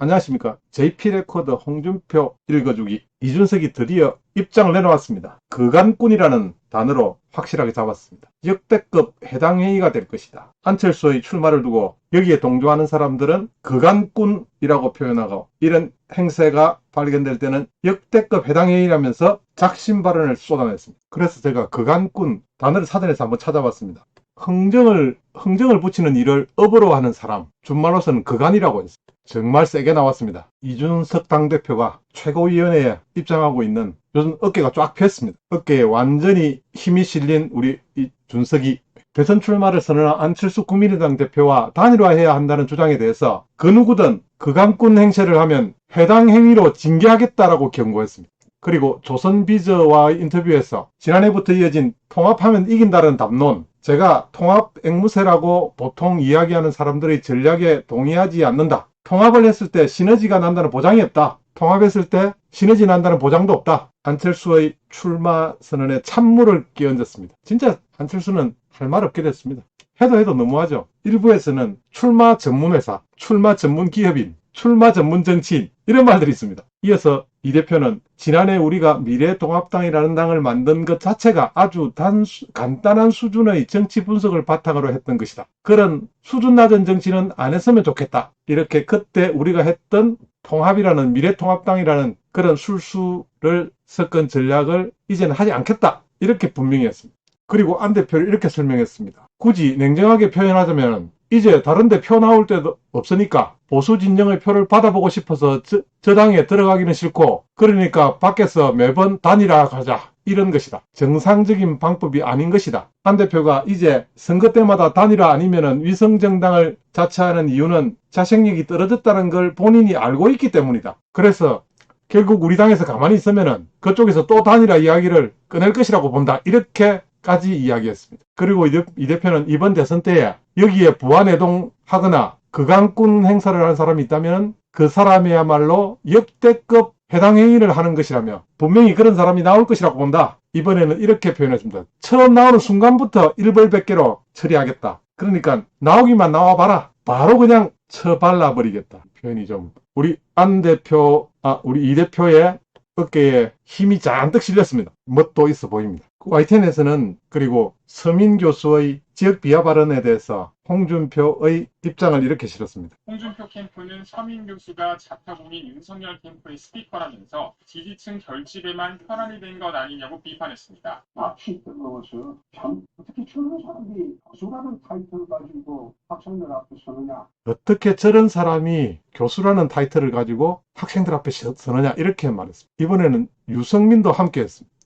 안녕하십니까. JP 레코드 홍준표 읽어주기 이준석이 드디어 입장을 내놓았습니다. 그간꾼이라는 단어로 확실하게 잡았습니다. 역대급 해당 행위가 될 것이다. 안철수의 출마를 두고 여기에 동조하는 사람들은 그간꾼이라고 표현하고 이런 행세가 발견될 때는 역대급 해당 행위라면서 작심 발언을 쏟아냈습니다. 그래서 제가 그간꾼 단어를 사전에서 한번 찾아봤습니다. 흥정을 흥정을 붙이는 일을 업으로 하는 사람 준말로서는 그간이라고 했습니다. 정말 세게 나왔습니다. 이준석 당대표가 최고위원회에 입장하고 있는 요즘 어깨가 쫙 폈습니다. 어깨에 완전히 힘이 실린 우리 이 준석이 대선 출마를 선언한 안철수 국민의당 대표와 단일화해야 한다는 주장에 대해서 그 누구든 그간꾼 행세를 하면 해당 행위로 징계하겠다라고 경고했습니다. 그리고 조선비저와 인터뷰에서 지난해부터 이어진 통합하면 이긴다는 담론 제가 통합 앵무새라고 보통 이야기하는 사람들의 전략에 동의하지 않는다. 통합을 했을 때 시너지가 난다는 보장이 없다. 통합했을 때 시너지 난다는 보장도 없다. 안철수의 출마 선언에 찬물을 끼얹었습니다. 진짜 안철수는 할 말 없게 됐습니다. 해도 해도 너무하죠. 일부에서는 출마 전문 회사, 출마 전문 기업인, 출마 전문 정치인 이런 말들이 있습니다. 이어서 이 대표는 지난해 우리가 미래통합당이라는 당을 만든 것 자체가 아주 단수, 간단한 수준의 정치 분석을 바탕으로 했던 것이다. 그런 수준 낮은 정치는 안 했으면 좋겠다. 이렇게 그때 우리가 했던 통합이라는 미래통합당이라는 그런 술수를 섞은 전략을 이제는 하지 않겠다. 이렇게 분명히 했습니다. 그리고 안 대표를 이렇게 설명했습니다. 굳이 냉정하게 표현하자면 이제 다른데 표 나올 때도 없으니까 보수 진영의 표를 받아보고 싶어서 저, 저 당에 들어가기는 싫고 그러니까 밖에서 매번 단일화 가자 이런 것이다. 정상적인 방법이 아닌 것이다. 안 대표가 이제 선거 때마다 단일화 아니면은 위성정당을 자처하는 이유는 자생력이 떨어졌다는 걸 본인이 알고 있기 때문이다. 그래서 결국 우리 당에서 가만히 있으면은 그쪽에서 또 단일화 이야기를 꺼낼 것이라고 본다. 이렇게 까지 이야기했습니다. 그리고 이, 대표는 이번 대선 때에 여기에 부안해동 하거나 그강꾼 행사를 하는 사람이 있다면 그 사람이야말로 역대급 해당 행위를 하는 것이라며 분명히 그런 사람이 나올 것이라고 본다. 이번에는 이렇게 표현했습니다. 처음 나오는 순간부터 일벌백계로 처리하겠다. 그러니까 나오기만 나와봐라. 바로 그냥 처발라버리겠다. 표현이 좀 우리 안 대표, 아 우리 이 대표의 어깨에 힘이 잔뜩 실렸습니다. 멋도 있어 보입니다. YTN에서는 그리고 서민 교수의 지역 비하 발언에 대해서 홍준표의 입장을 이렇게 실었습니다. 홍준표 캠프는 서민 교수가 자타공인 윤석열 캠프의 스피커라면서 지지층 결집에만 혈안이 된 것 아니냐고 비판했습니다. 납치 뜨거워서 참 어떻게 저런 사람이 교수라는 타이틀을 가지고 학생들 앞에 서느냐 어떻게 저런 사람이 교수라는 타이틀을 가지고 학생들 앞에 서- 서느냐 이렇게 말했습니다. 이번에는 유성민도 함께 했습니다.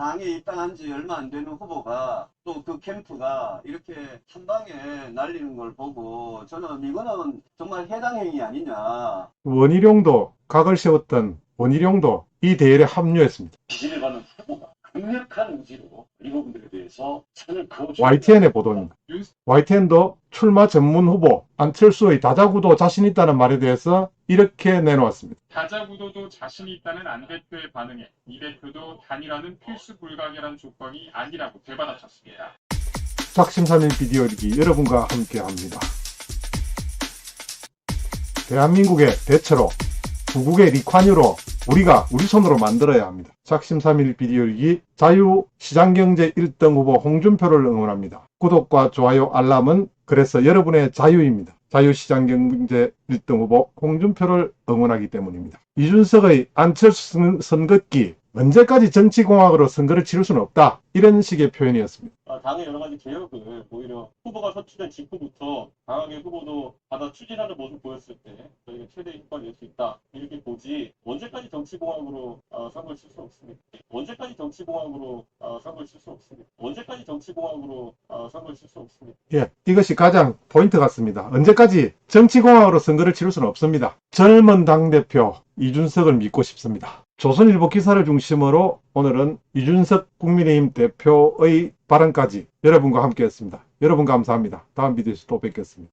당에 입당한 지 얼마 안 되는 후보가 또 그 캠프가 이렇게 한 방에 날리는 걸 보고 저는 이거는 정말 해당 행위 아니냐. 원희룡도 각을 세웠던 원희룡도 이 대열에 합류했습니다. 지지를 받는 후보가 강력한 의지로 이 부분들에 대해서 선을 그어주는 YTN의 보도입니다. 윤- YTN도 출마 전문 후보 안철수의 다자구도 자신 있다는 말에 대해서 이렇게 내놓았습니다. 다자구도도 자신이 있다는 안 대표의 반응에 이 대표도 단일화는 필수 불가결한 조건이 아니라고 되받아쳤습니다. 작심삼일 비디오 읽기 여러분과 함께합니다. 대한민국의 대체로 구국의 리관유로 우리가 우리 손으로 만들어야 합니다. 작심삼일 비디오 읽기 자유 시장경제 1등 후보 홍준표를 응원합니다. 구독과 좋아요 알람은 그래서 여러분의 자유입니다. 자유시장경제 1등 후보 홍준표를 응원하기 때문입니다. 이준석의 안철수 선- 선긋기 언제까지 정치공학으로 선거를 치를 수는 없다. 이런 식의 표현이었습니다. 아, 당의 여러 가지 개혁을 오히려 후보가 선출된 직후부터 강하게 후보도 받아 추진하는 모습 보였을 때 저희가 최대 효과를 낼 수 있다 이렇게 보지 언제까지 정치공학으로 어, 선거를 칠 수 없습니다. 언제까지 정치공학으로 어, 선거를 칠 수 없습니다. 언제까지 정치공학으로 어, 선거를 칠 수 없습니다. 예, 이것이 가장 포인트 같습니다. 언제까지 정치공학으로 선거를 치를 수는 없습니다. 젊은 당대표 이준석을 믿고 싶습니다. 조선일보 기사를 중심으로 오늘은 이준석 국민의힘 대표의 발언까지 여러분과 함께 했습니다. 여러분 감사합니다. 다음 비디오에서 또 뵙겠습니다.